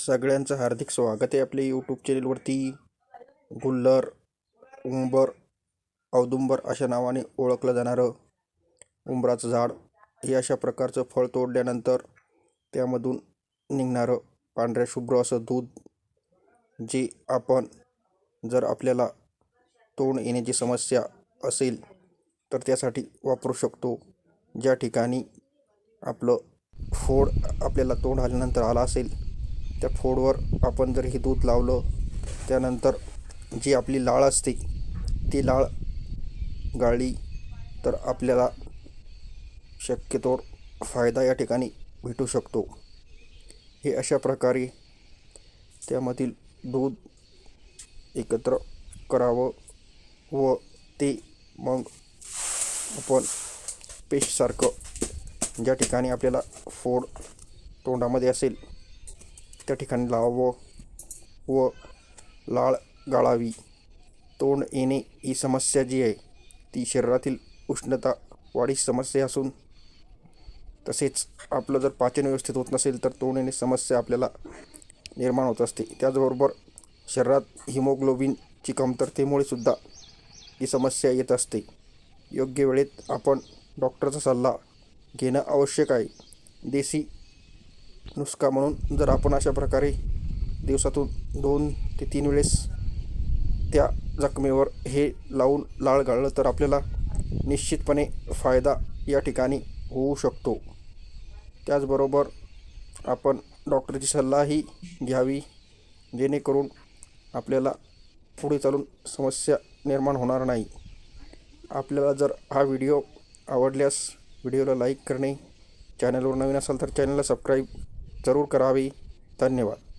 सगळ्यांचं हार्दिक स्वागत आहे आपल्या यूट्यूब चॅनलवरती गुल्लर उंबर औदुंबर अशा नावाने ओळखलं जाणारं उंबराचं झाड. हे अशा प्रकारचं फळ तोडल्यानंतर त्यामधून निघणारं पांढऱ्या शुभ्र असं दूध जे आपण जर आपल्याला तोंड येण्याची समस्या असेल तर त्यासाठी वापरू शकतो. ज्या ठिकाणी आपलं फोड आपल्याला तोंड आल्यानंतर आला असेल त्या फोडवर आपण जर हे दूध लावलं त्यानंतर जी आपली लाळ असते ती लाळ गाळली तर आपल्याला शक्यतोवर फायदा या ठिकाणी भेटू शकतो. हे अशा प्रकारे त्यामधील दूध एकत्र करावं व ते मग आपण पेशसारखं ज्या ठिकाणी आपल्याला फोड तोंडामध्ये असेल त्या ठिकाणी लावावं व लाळ गाळावी. तोंड येणे ही समस्या जी आहे ती शरीरातील उष्णता वाढीची समस्या असून तसेच आपलं जर पाचन व्यवस्थित होत नसेल तर तोंड येणे समस्या आपल्याला निर्माण होत असते. त्याचबरोबर शरीरात हिमोग्लोबिनची कमतरतेमुळे सुद्धा ही समस्या येत असते. योग्य वेळेत आपण डॉक्टरचा सल्ला घेणं आवश्यक आहे. देसी नुसका म्हणून जर आपण अशा प्रकारे दिवसातून दोन ते तीन वेळेस त्या जखमेवर हे लावून लाळ गाळलं तर आपल्याला निश्चितपणे फायदा या ठिकाणी होऊ शकतो. त्याचबरोबर आपण डॉक्टरची सल्लाही घ्यावी जेणेकरून आपल्याला पुढे चालून समस्या निर्माण होणार नाही. आपल्याला जर हा व्हिडिओ आवडल्यास व्हिडिओला लाईक करणे चॅनलवर नवीन असाल तर चॅनलला सबस्क्राईब जरूर करावी. धन्यवाद.